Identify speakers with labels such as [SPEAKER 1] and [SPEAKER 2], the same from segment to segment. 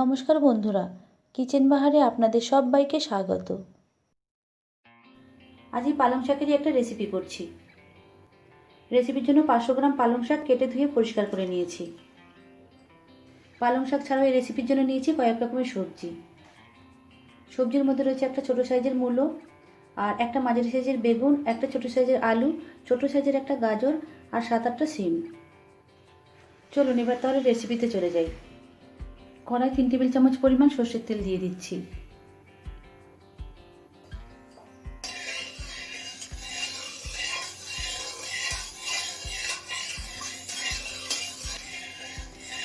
[SPEAKER 1] নমস্কার বন্ধুরা, কিচেন বাহারে আপনাদের সবাইকে স্বাগত। আজ এই পালং শাকেরই একটা রেসিপি করছি। রেসিপির জন্য পাঁচশো গ্রাম পালং শাক কেটে ধুয়ে পরিষ্কার করে নিয়েছি। পালং শাক ছাড়াও এই রেসিপির জন্য নিয়েছি কয়েক রকমের সবজি। সবজির মধ্যে রয়েছে একটা ছোটো সাইজের মূলো আর একটা মাঝারি সাইজের বেগুন, একটা ছোটো সাইজের আলু, ছোটো সাইজের একটা গাজর আর সাত আটটা সিম। চলুন এবার তাহলে রেসিপিতে চলে যাই। কড়াই তিন টেবিল চামচ পরিমাণ সর্ষের তেল দিয়ে দিচ্ছি।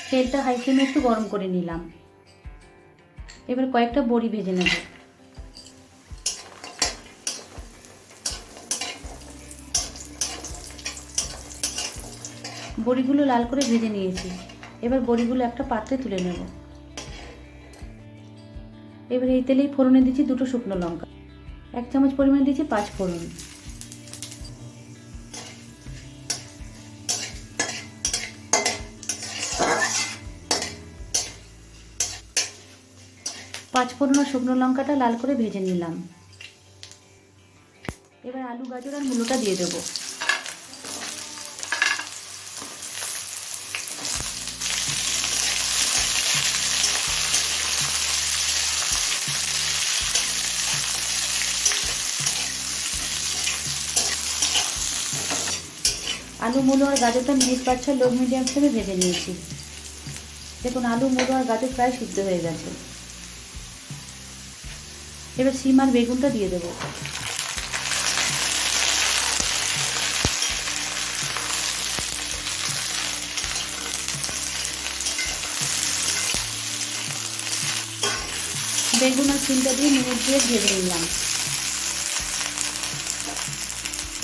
[SPEAKER 1] তেলটা হাই ফ্লেমে একটু গরম করে নিলাম। এবার কয়েকটা বড়ি ভেজে নেব। বড়িগুলো লাল করে ভেজে নিয়েছি। এবার বড়িগুলো একটা পাত্রে তুলে নেব। এবার এই তেলেই ফোড়নে দিচ্ছি দুটো শুকনো লঙ্কা। এক চামচ পরিমাণ দিচ্ছি পাঁচ ফোড়ন। পাঁচ ফোড়ন শুকনো লঙ্কাটা লাল করে ভেজে নিলাম। এবার আলু, গাজর আর মূলোটা দিয়ে দেবো। আলু, মূলো আর গাজরটা মিনিট পাঁচ লো মিডিয়াম ফ্লেমে ভেজে নিয়েছি। দেখুন, আলু, মূলো আর গাজর প্রায় সিদ্ধ হয়ে গেছে। এবার সিম আর বেগুনটা দিয়ে দেবো। বেগুন আর সিমটা দিয়ে মিনিট দিয়ে ভেজে নিলাম।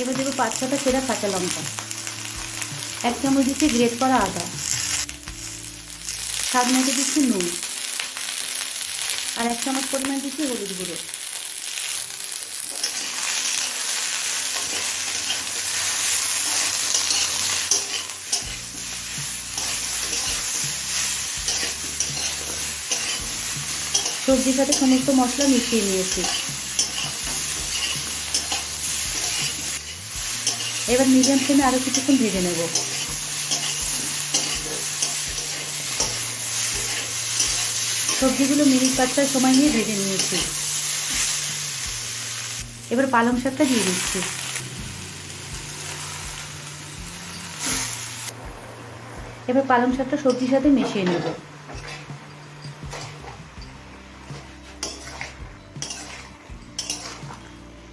[SPEAKER 1] এবার দেবো পাঁচ ছটা চেরা কাঁচা লঙ্কা। এক চামচ দিচ্ছি গ্রেট করা আদা। স্বাদ মতো দিচ্ছি নুন। আর এক চামচ পরিমাণ দিচ্ছি হলুদ গুঁড়ো। সবজির সাথে সমস্ত মশলা মিশিয়ে নিয়েছি। এবার মিডিয়াম ফ্লেমে আরও কিছুক্ষণ ভেজে নেব। সবজিগুলো মিনিট পাঁচটার সময় নিয়ে ভেজে নিয়েছি। এবার পালং শাকটা দিয়ে দিচ্ছি। এবার পালং শাকটা সবজির সাথে মিশিয়ে নেব।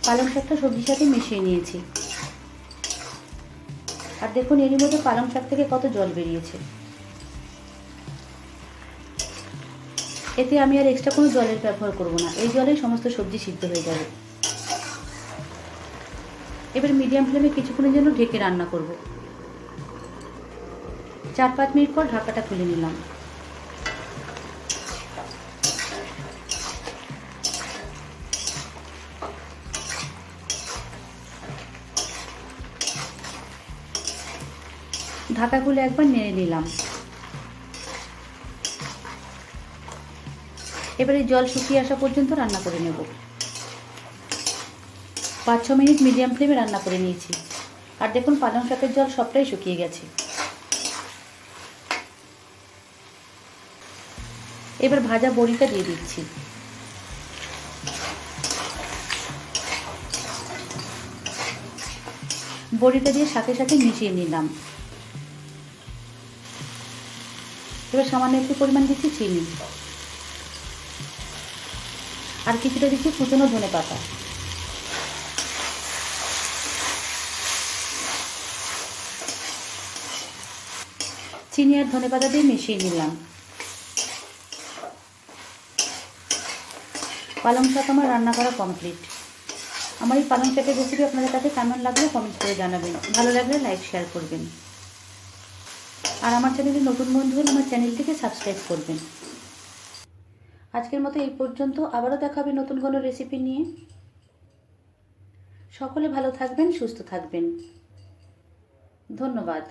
[SPEAKER 1] পালং শাকটা সবজির সাথে মিশিয়ে নিয়েছি। আর দেখুন, এরই মধ্যে পালং শাক থেকে কত জল বেরিয়েছে। এতে আমি আর এক্সট্রা কোনো জলের ব্যবহার করব না। এই জলে সমস্ত সবজি সিদ্ধ হয়ে যাবে। এবার মিডিয়াম ফ্লেমে কিছুক্ষণের জন্য ঢেকে রান্না করব। চার পাঁচ মিনিট পর ঢাকাটা খুলে নিলাম। ঢাকা খুলে একবার নেড়ে নিলাম। এবারে জল শুকিয়ে আসা পর্যন্ত রান্না করে নেব। পাঁচ ছ মিনিট মিডিয়াম ফ্লেমে রান্না করে নিয়েছি। আর দেখুন, পালং শাকের জল সবটাই শুকিয়ে গেছে। এবার ভাজা বড়িটা দিয়ে দিচ্ছি। বড়িটা দিয়ে শাকের সাথে মিশিয়ে নিলাম। এবার সামান্য একটু পরিমাণ দিচ্ছি চিনি। আর কিছুটা দিচ্ছি কুচনো ধনে পাতা। চিনি আর ধনে পাতা দিয়ে মিশিয়ে নিলাম। পালং শাক আমার রান্না করা কমপ্লিট আমার এই পালং শাকের রেসিপি আপনাদের কাছে কেমন লাগলে কমেন্ট করে জানাবেন। ভালো লাগলে লাইক শেয়ার করবেন। আর আমার চ্যানেলে নতুন বন্ধু হলে আমার চ্যানেলটিকে সাবস্ক্রাইব করবেন। আজকের মতো এই পর্যন্ত। আবারও দেখাবে নতুন কোনো রেসিপি নিয়ে। সকলে ভালো থাকবেন, সুস্থ থাকবেন। ধন্যবাদ।